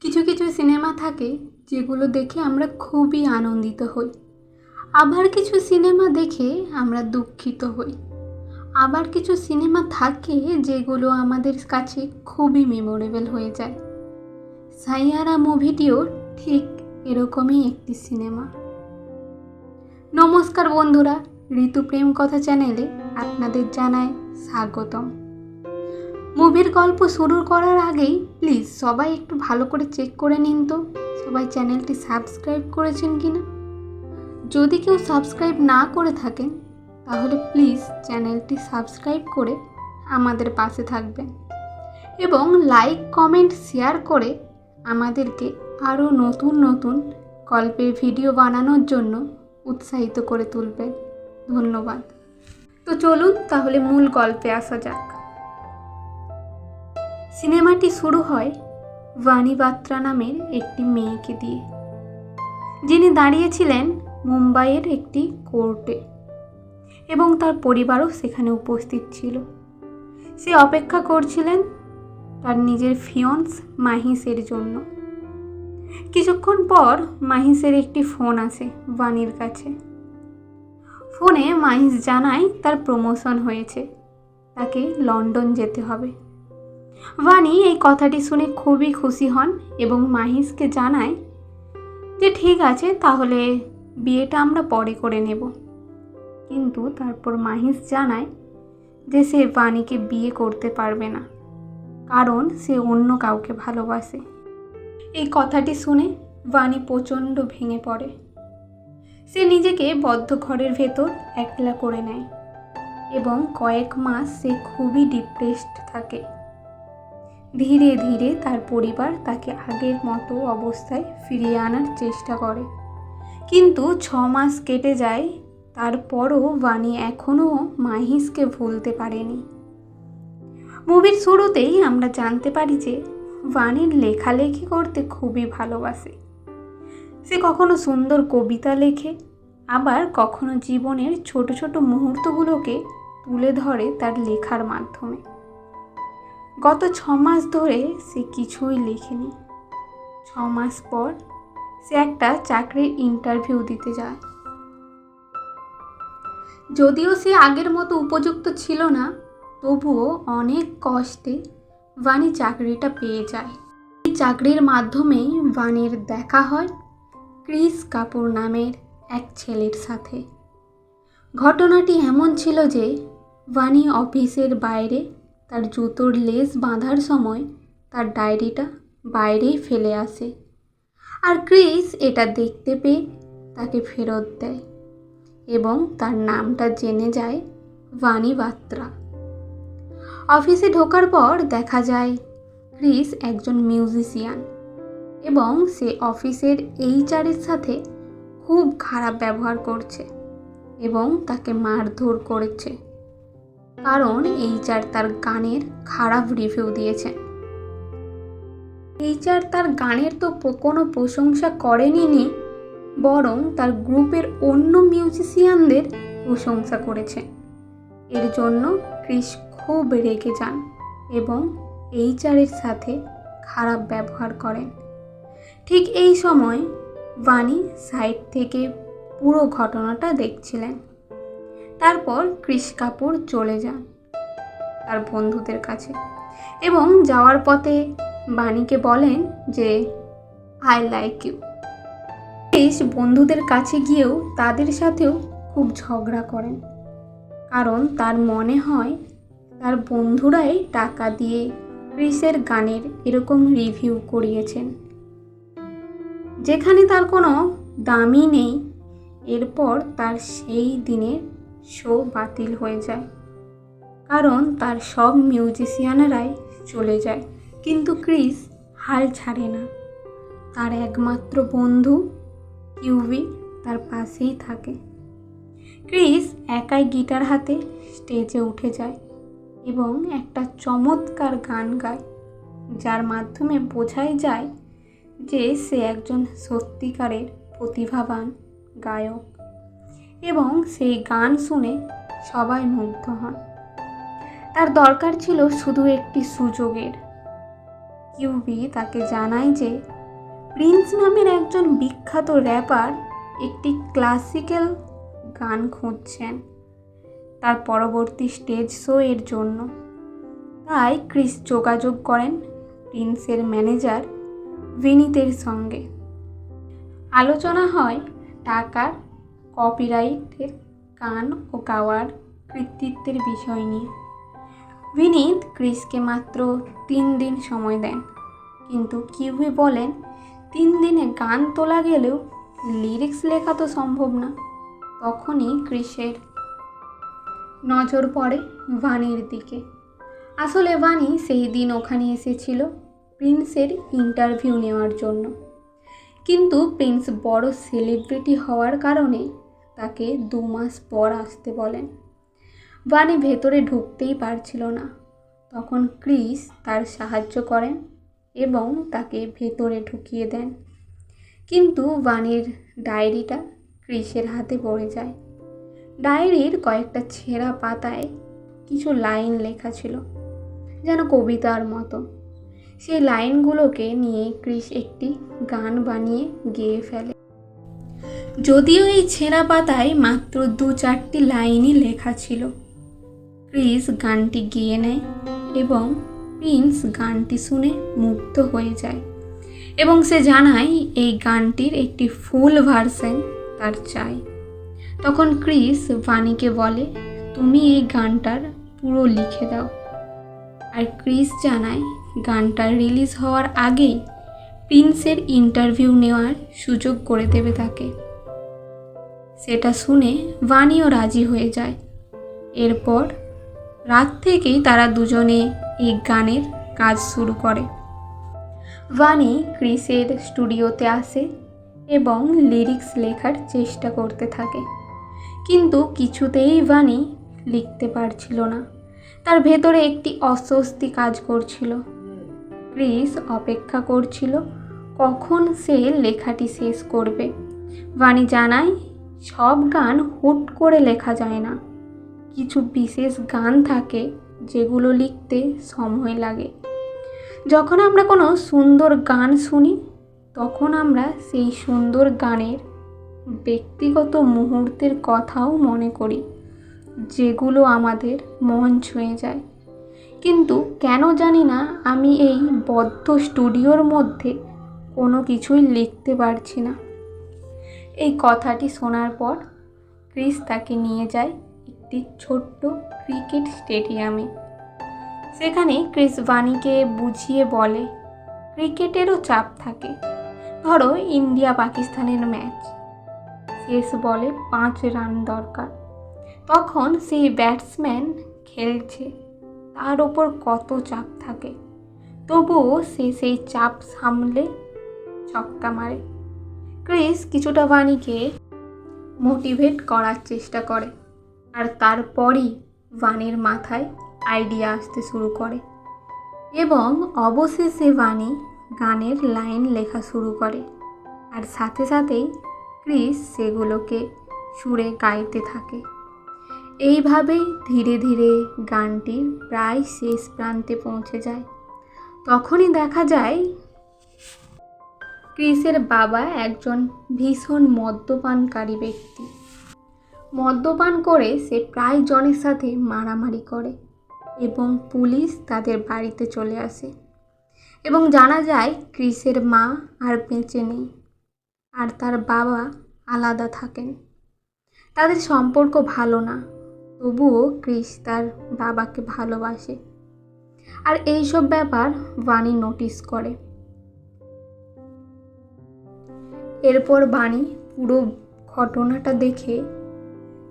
কিছু কিছু সিনেমা থাকে যেগুলো দেখে আমরা খুবই আনন্দিত হই। আবার কিছু সিনেমা দেখে আমরা দুঃখিত হই। আবার কিছু সিনেমা থাকে যেগুলো আমাদের কাছে খুবই মেমোরেবল হয়ে যায়। সাইয়ারা মুভিটিও ঠিক এরকমই একটি সিনেমা। নমস্কার বন্ধুরা ঋতুপ্রেম কথা চ্যানেলে আপনাদের জানায় স্বাগতম। মুভির গল্প শুরু করার আগেই প্লিজ সবাই একটু ভালো করে চেক করে নিন তো, সবাই চ্যানেলটি সাবস্ক্রাইব করেছেন কি না? যদি কেউ সাবস্ক্রাইব না করে থাকেন, তাহলে প্লিজ চ্যানেলটি সাবস্ক্রাইব করে আমাদের পাশে থাকবেন এবং লাইক, কমেন্ট, শেয়ার করে আমাদেরকে আরও নতুন নতুন গল্পের ভিডিও বানানোর জন্য উৎসাহিত করে তুলবেন। ধন্যবাদ। তো চলুন তাহলে মূল গল্পে আসা যাক। সিনেমাটি শুরু হয় বাণী বাত্রা নামের একটি মেয়েকে দিয়ে। যিনি দাঁড়িয়েছিলেন মুম্বাইয়ের একটি কোর্টে এবং তার পরিবারও সেখানে উপস্থিত ছিল। সে অপেক্ষা করছিলেন তার নিজের ফিয়ন্স মাহিসের জন্য। কিছুক্ষণ পর মাহিসের একটি ফোন আসে বাণীর কাছে। ফোনে মাহিস জানায় তার প্রমোশন হয়েছে, তাকে লন্ডন যেতে হবে। বাণী এই কথাটি শুনে খুবই খুশি হন এবং মাহিসকে জানায় যে ঠিক আছে, তাহলে বিয়েটা আমরা পরে করে নেব। কিন্তু তারপর মাহিস জানায় যে সে বাণীকে বিয়ে করতে পারবে না, কারণ সে অন্য কাউকে ভালোবাসে। এই কথাটি শুনে বাণী প্রচণ্ড ভেঙে পড়ে। সে নিজেকে বদ্ধ ঘরের ভেতর একলা করে নেয় এবং কয়েক মাস সে খুবই ডিপ্রেসড থাকে। ধীরে ধীরে তার পরিবার তাকে আগের মতো অবস্থায় ফিরিয়ে আনার চেষ্টা করে। কিন্তু ছ মাস কেটে যায়, তারপরও বাণী এখনও মাহিসকে ভুলতে পারেনি। মুভির শুরুতেই আমরা জানতে পারি যে বাণীর লেখালেখি করতে খুবই ভালোবাসে। সে কখনো সুন্দর কবিতা লেখে, আবার কখনো জীবনের ছোট ছোট মুহূর্তগুলোকে তুলে ধরে তার লেখার মাধ্যমে। গত ছ মাস ধরে সে কিছুই লেখেনি। ছ মাস পর সে একটা চাকরির ইন্টারভিউ দিতে যায়। যদিও সে আগের মতো উপযুক্ত ছিল না, তবুও অনেক কষ্টে বাণী চাকরিটা পেয়ে যায়। এই চাকরির মাধ্যমেই বাণীর দেখা হয় ক্রিস কাপুর নামের এক ছেলের সাথে। ঘটনাটি এমন ছিল যে বাণী অফিসের বাইরে তার জুতোর লেস বাঁধার সময় তার ডায়েরিটা বাইরেই ফেলে আসে। আর ক্রিস এটা দেখতে পেয়ে তাকে ফেরত দেয় এবং তার নামটা জেনে যায় বাণী বাত্রা। অফিসে ঢোকার পর দেখা যায় ক্রিস একজন মিউজিশিয়ান এবং সে অফিসের এইচআরের সাথে খুব খারাপ ব্যবহার করছে এবং তাকে মারধর করেছে। কারণ এইচআর তার গানের খারাপ রিভিউ দিয়েছেন এইচআর তার গানের তো কোনো প্রশংসা করেনি নি, বরং তার গ্রুপের অন্য মিউজিশিয়ানদের প্রশংসা করেছে। এর জন্য ক্রিস খুব রেগে যান এবং এইচআরের সাথে খারাপ ব্যবহার করেন। ঠিক এই সময় বাণী সাইড থেকে পুরো ঘটনাটা দেখছিলেন। তারপর ক্রিস কাপুর চলে যান তার বন্ধুদের কাছে। এবং যাওয়ার পথে বাণীকে বলেন যে আই লাইক ইউ ক্রিস বন্ধুদের কাছে গিয়েও তাদের সাথেও খুব ঝগড়া করেন। কারণ তার মনে হয় তার বন্ধুরাই টাকা দিয়ে ক্রিসের গানের এরকম রিভিউ করিয়েছেন। যেখানে তার কোনো দামই নেই, এরপর তার সেই দিনের শো বাতিল হয়ে যায়। কারণ তার সব মিউজিশিয়ানরাই চলে যায়। কিন্তু ক্রিস হাল ছাড়ে না। তার একমাত্র বন্ধু কিউবি তার পাশেই থাকে। ক্রিস একাই গিটার হাতে স্টেজে উঠে যায় এবং একটা চমৎকার গান গায়, যার মাধ্যমে বোঝাই যায় যে সে একজন সত্যিকারের প্রতিভাবান গায়ক। এবং সেই গান শুনে সবাই মুগ্ধ হন। তার দরকার ছিল শুধু একটি সুযোগের। কিউবি তাকে জানায় যে, প্রিন্স নামের একজন বিখ্যাত র্যাপার একটি ক্লাসিক্যাল গান খুঁজছেন তার পরবর্তী স্টেজ শো এর জন্য। তাই ক্রিস যোগাযোগ করেন প্রিন্সের ম্যানেজার বিনীতের সঙ্গে। আলোচনা হয় টাকার কপিরাইটের গান ও গাওয়ার কৃতিত্বের বিষয় নিয়ে। বিনীত ক্রিসকে মাত্র তিন দিন সময় দেন। কিন্তু কিউবি বলেন, তিন দিনে গান তোলা গেলেও লিরিক্স লেখা তো সম্ভব না। তখনই ক্রিসের নজর পড়ে ভানির দিকে। আসলে ভানি সেই দিন ওখানে এসেছিল প্রিন্সের ইন্টারভিউ নেওয়ার জন্য। কিন্তু প্রিন্স বড় সেলিব্রিটি হওয়ার কারণে তাকে দু মাস পর আসতে বলেন। বানি ভেতরে ঢুকতেই পারছিল না। তখন ক্রিস তার সাহায্য করেন এবং তাকে ভেতরে ঢুকিয়ে দেন। কিন্তু বানির ডায়েরিটা ক্রিসের হাতে পড়ে যায়। ডায়েরির কয়েকটা ছেঁড়া পাতায় কিছু লাইন লেখা ছিল, যেন কবিতার মতো। সেই লাইনগুলোকে নিয়ে ক্রিস একটি গান বানিয়ে গেয়ে ফেলে। যদিও এই ছেঁড়া পাতায় মাত্র দু চারটি লাইনই লেখা ছিল। ক্রিস গানটি গেয়ে নেয় এবং প্রিন্স গানটি শুনে মুগ্ধ হয়ে যায় এবং সে জানায় এই গানটির একটি ফুল ভার্সন তার চাই। তখন ক্রিস বাণীকে বলে, তুমি এই গানটার পুরো লিখে দাও। আর ক্রিস জানায়, গানটা রিলিজ হওয়ার আগেই প্রিন্সের ইন্টারভিউ নেওয়ার সুযোগ করে দেবে তাকে। সেটা শুনে বাণীও রাজি হয়ে যায়। এরপর রাত থেকেই তারা দুজনে এই গানের কাজ শুরু করে। বাণী ক্রিসের স্টুডিওতে আসে এবং লিরিক্স লেখার চেষ্টা করতে থাকে। কিন্তু কিছুতেই বাণী লিখতে পারছিল না। তার ভেতরে একটি অস্বস্তি কাজ করছিল। ক্রিস অপেক্ষা করছিল, কখন সে লেখাটি শেষ করবে? বাণী জানায় সব গান হুট করে লেখা যায় না। কিছু বিশেষ গান থাকে যেগুলো লিখতে সময় লাগে। যখন আমরা কোনো সুন্দর গান শুনি, তখন আমরা সেই সুন্দর গানের ব্যক্তিগত মুহূর্তের কথাও মনে করি, যেগুলো আমাদের মন ছুঁয়ে যায়। কিন্তু কেন জানি না আমি এই বদ্ধ স্টুডিওর মধ্যে কোনো কিছুই লিখতে পারছি না। এই কথাটি শোনার পর ক্রিস তাকে নিয়ে যায় একটি ছোট্ট ক্রিকেট স্টেডিয়ামে। সেখানে ক্রিস বাণীকে বুঝিয়ে বলে, ক্রিকেটেরও চাপ থাকে। ধরো ইন্ডিয়া পাকিস্তানের ম্যাচ শেষ বলে পাঁচ রান দরকার। তখন সেই ব্যাটসম্যান খেলছে। তার ওপর কত চাপ থাকে। তবুও সে সেই চাপ সামলে ছক্কা মারে। ক্রিস কিছুটা বাণীকে মোটিভেট করার চেষ্টা করে আর তারপরই বাণীর মাথায় আইডিয়া আসতে শুরু করে। এবং অবশেষে বাণী গানের লাইন লেখা শুরু করে আর সাথে সাথেই ক্রিস সেগুলোকে সুরে গাইতে থাকে। এইভাবেই ধীরে ধীরে গানটির প্রায় শেষ প্রান্তে পৌঁছে যায়। তখনই দেখা যায় ক্রিসের বাবা একজন ভীষণ মদ্যপানকারী ব্যক্তি। মদ্যপান করে সে প্রায় জনের সাথে মারামারি করে এবং পুলিশ তাদের বাড়িতে চলে আসে এবং জানা যায় ক্রিসের মা আর বেঁচে নেই আর তার বাবা আলাদা থাকেন। তাদের সম্পর্ক ভালো না, তবুও ক্রিস তার বাবাকে ভালোবাসে। আর এইসব ব্যাপার বাণী নোটিস করে। এরপর বাণী পুরো ঘটনাটা দেখে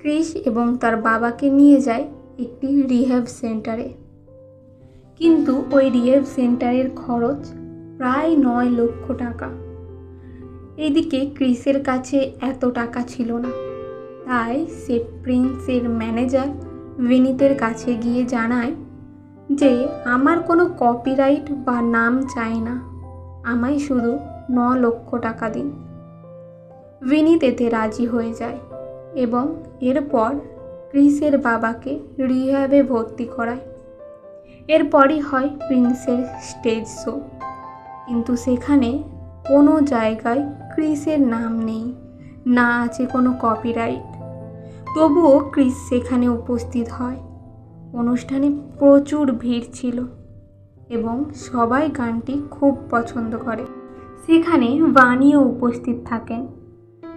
ক্রিস এবং তার বাবাকে নিয়ে যায় একটি রিহ্যাব সেন্টারে। কিন্তু ওই রিহ্যাব সেন্টারের খরচ প্রায় নয় লক্ষ টাকা। এদিকে ক্রিসের কাছে এত টাকা ছিল না। তাই সে প্রিন্সের ম্যানেজার বিনীতের কাছে গিয়ে জানায় যে, আমার কোনো কপিরাইট বা নাম চাই না। আমায় শুধু ন লক্ষ টাকা দিন। বিনীত এতে রাজি হয়ে যায় এবং এরপর ক্রিসের বাবাকে রিহ্যাবে ভর্তি করায়। এরপরই হয় প্রিন্সের স্টেজ শো। কিন্তু সেখানে কোনো জায়গায় ক্রিসের নাম নেই, না আছে কোনো কপিরাইট। তবুও ক্রিস সেখানে উপস্থিত হয়। অনুষ্ঠানে প্রচুর ভিড় ছিল এবং সবাই গানটি খুব পছন্দ করে। সেখানে বাণীও উপস্থিত থাকেন।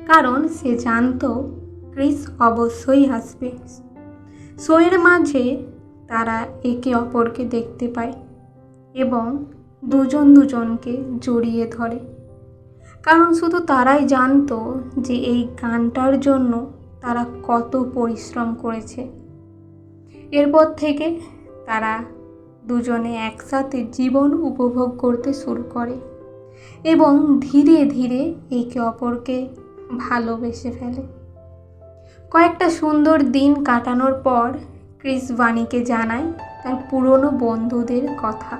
কারণ সে জানতো ক্রিস অবশ্যই আসবে শোয়ের মাঝে তারা একে অপরকে দেখতে পায় এবং দুজন দুজনকে জড়িয়ে ধরে। কারণ শুধু তারাই জানতো যে এই গানটার জন্য তারা কত পরিশ্রম করেছে। এরপর থেকে তারা দুজনে একসাথে জীবন উপভোগ করতে শুরু করে এবং ধীরে ধীরে একে অপরকে ভালোবেসে ফেলে। কয়েকটা সুন্দর দিন কাটানোর পর ক্রিস বাণীকে জানায় তার পুরনো বন্ধুদের কথা।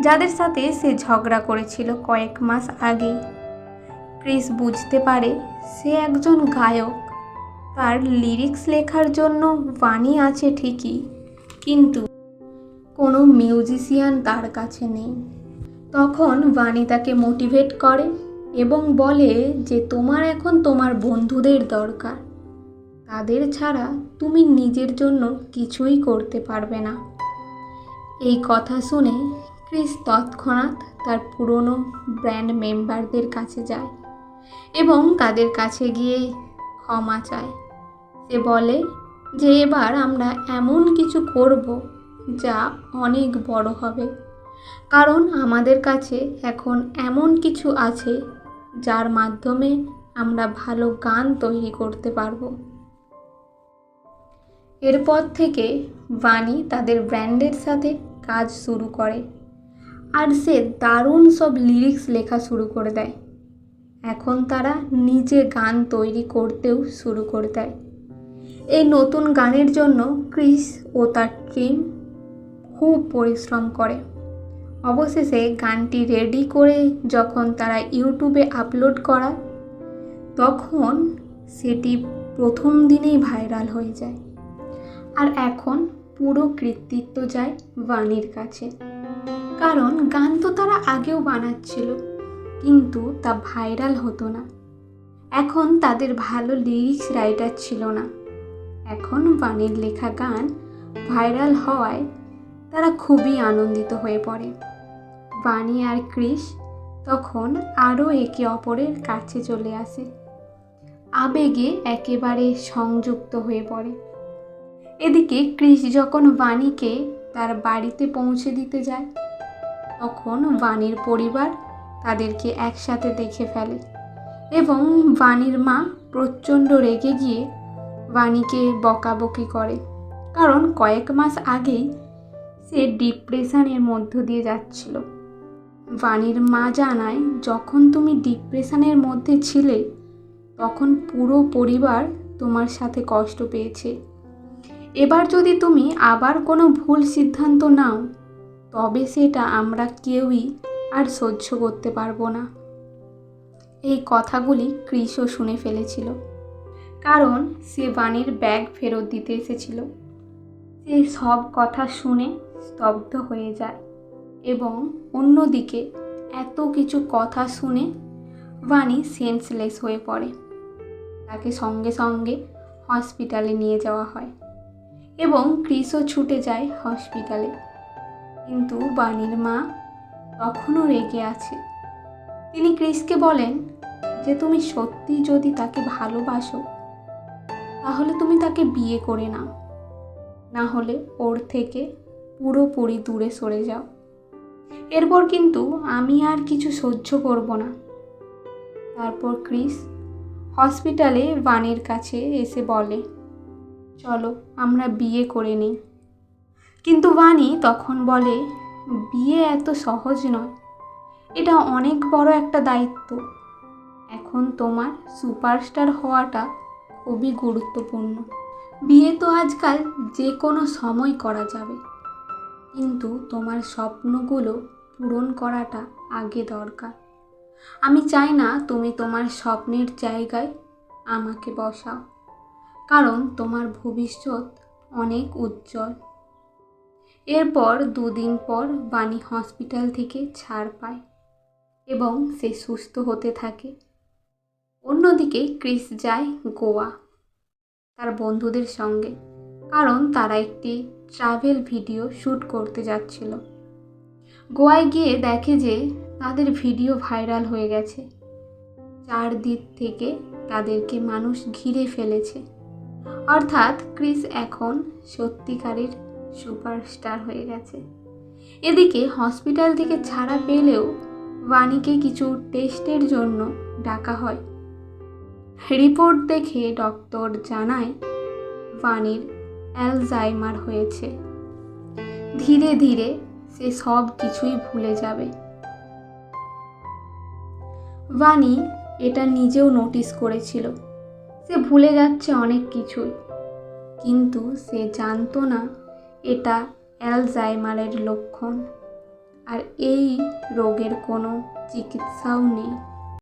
যাদের সাথে সে ঝগড়া করেছিল কয়েক মাস আগে। ক্রিস বুঝতে পারে সে একজন গায়ক। তার লিরিক্স লেখার জন্য বাণী আছে ঠিকই, কিন্তু কোনো মিউজিশিয়ান তার কাছে নেই। তখন বাণী তাকে মোটিভেট করে এবং বলে যে তোমার এখন তোমার বন্ধুদের দরকার। তাদের ছাড়া তুমি নিজের জন্য কিছুই করতে পারবে না। এই কথা শুনে ক্রিস তৎক্ষণাৎ তার পুরনো ব্র্যান্ড মেম্বারদের কাছে যায় এবং তাদের কাছে গিয়ে ক্ষমা চায়। সে বলে যে এবার আমরা এমন কিছু করব যা অনেক বড় হবে। কারণ আমাদের কাছে এখন এমন কিছু আছে যার মাধ্যমে আমরা ভালো গান তৈরি করতে পারব। এরপর থেকে বাণী তাদের ব্র্যান্ডের সাথে কাজ শুরু করে আর সে দারুণ সব লিরিক্স লেখা শুরু করে দেয়। এখন তারা নিজে গান তৈরি করতেও শুরু করে দেয়। এই নতুন গানের জন্য ক্রিস ও তার টিম খুব পরিশ্রম করে। অবশেষে গানটি রেডি করে যখন তারা ইউটিউবে আপলোড করায় তখন সেটি প্রথম দিনেই ভাইরাল হয়ে যায়। আর এখন পুরো কৃতিত্ব যায় বাণীর কাছে। কারণ গান তো তারা আগেও বানাচ্ছিল, কিন্তু তা ভাইরাল হতো না। এখন তাদের ভালো লিরিক্স রাইটার ছিল না। এখন বাণীর লেখা গান ভাইরাল হওয়ায় তারা খুবই আনন্দিত হয়ে পড়ে। বাণী আর ক্রিস তখন আরও একে অপরের কাছে চলে আসে। আবেগে একেবারে সংযুক্ত হয়ে পড়ে। এদিকে ক্রিস যখন বাণীকে তার বাড়িতে পৌঁছে দিতে যায়, তখন বাণীর পরিবার তাদেরকে একসাথে দেখে ফেলে এবং বাণীর মা প্রচণ্ড রেগে গিয়ে বাণীকে বকাবকি করে। কারণ কয়েক মাস আগেই সে ডিপ্রেশনের মধ্য দিয়ে যাচ্ছিল। বাণীর মা জানায়, যখন তুমি ডিপ্রেশনের মধ্যে ছিলে, তখন পুরো পরিবার তোমার সাথে কষ্ট পেয়েছে। এবার যদি তুমি আবার কোনো ভুল সিদ্ধান্ত নাও, তবে সেটা আমরা কেউই আর সহ্য করতে পারব না। এই কথাগুলি কৃষও শুনে ফেলেছিল, কারণ সে বাণীর ব্যাগ ফেরত দিতে এসেছিল। সে সব কথা শুনে স্তব্ধ হয়ে যায়। এবং অন্যদিকে এত কিছু কথা শুনে বাণী সেন্সলেস হয়ে পড়ে। তাকে সঙ্গে সঙ্গে হসপিটালে নিয়ে যাওয়া হয় এবং ক্রিসও ছুটে যায় হসপিটালে। কিন্তু বাণীর মা তখনও রেগে আছে। তিনি ক্রিসকে বলেন যে, তুমি সত্যি যদি তাকে ভালোবাসো, তাহলে তুমি তাকে বিয়ে করে নাও। না হলে ওর থেকে পুরোপুরি দূরে সরে যাও। এরপর কিন্তু আমি আর কিছু সহ্য করব না। তারপর ক্রিস হসপিটালে বাণীর কাছে এসে বলে, চলো, আমরা বিয়ে করে নিই। কিন্তু বাণী তখন বলে, বিয়ে এত সহজ নয়। এটা অনেক বড় একটা দায়িত্ব। এখন তোমার সুপারস্টার হওয়াটা খুবই গুরুত্বপূর্ণ। বিয়ে তো আজকাল যে কোনো সময় করা যাবে। কিন্তু তোমার স্বপ্নগুলো পূরণ করাটা আগে দরকার। আমি চাই না তুমি তোমার স্বপ্নের জায়গায় আমাকে বসাও, কারণ তোমার ভবিষ্যৎ অনেক উজ্জ্বল। এরপর দুদিন পর বাণী হসপিটাল থেকে ছাড় পায় এবং সে সুস্থ হতে থাকে। অন্যদিকে ক্রিস যায় গোয়া, তার বন্ধুদের সঙ্গে। কারণ তারা একটি ট্রাভেল ভিডিও শ্যুট করতে যাচ্ছিল। গোয়ায় গিয়ে দেখে যে তাদের ভিডিও ভাইরাল হয়ে গেছে। চারদিক থেকে তাদেরকে মানুষ ঘিরে ফেলেছে। অর্থাৎ ক্রিস এখন সত্যিকারের সুপারস্টার হয়ে গেছে। এদিকে হসপিটাল থেকে ছাড়া পেলেও বাণীকে কিছু টেস্টের জন্য ডাকা হয়। রিপোর্ট দেখে ডক্টর জানায় বাণীর অ্যালজাইমার হয়েছে। ধীরে ধীরে সে সব কিছুই ভুলে যাবে। বাণী এটা নিজেও নোটিস করেছিল। সে ভুলে যাচ্ছে অনেক কিছুই। কিন্তু সে জানতো না এটা অ্যালজাইমারের লক্ষণ। আর এই রোগের কোনো চিকিৎসাও নেই।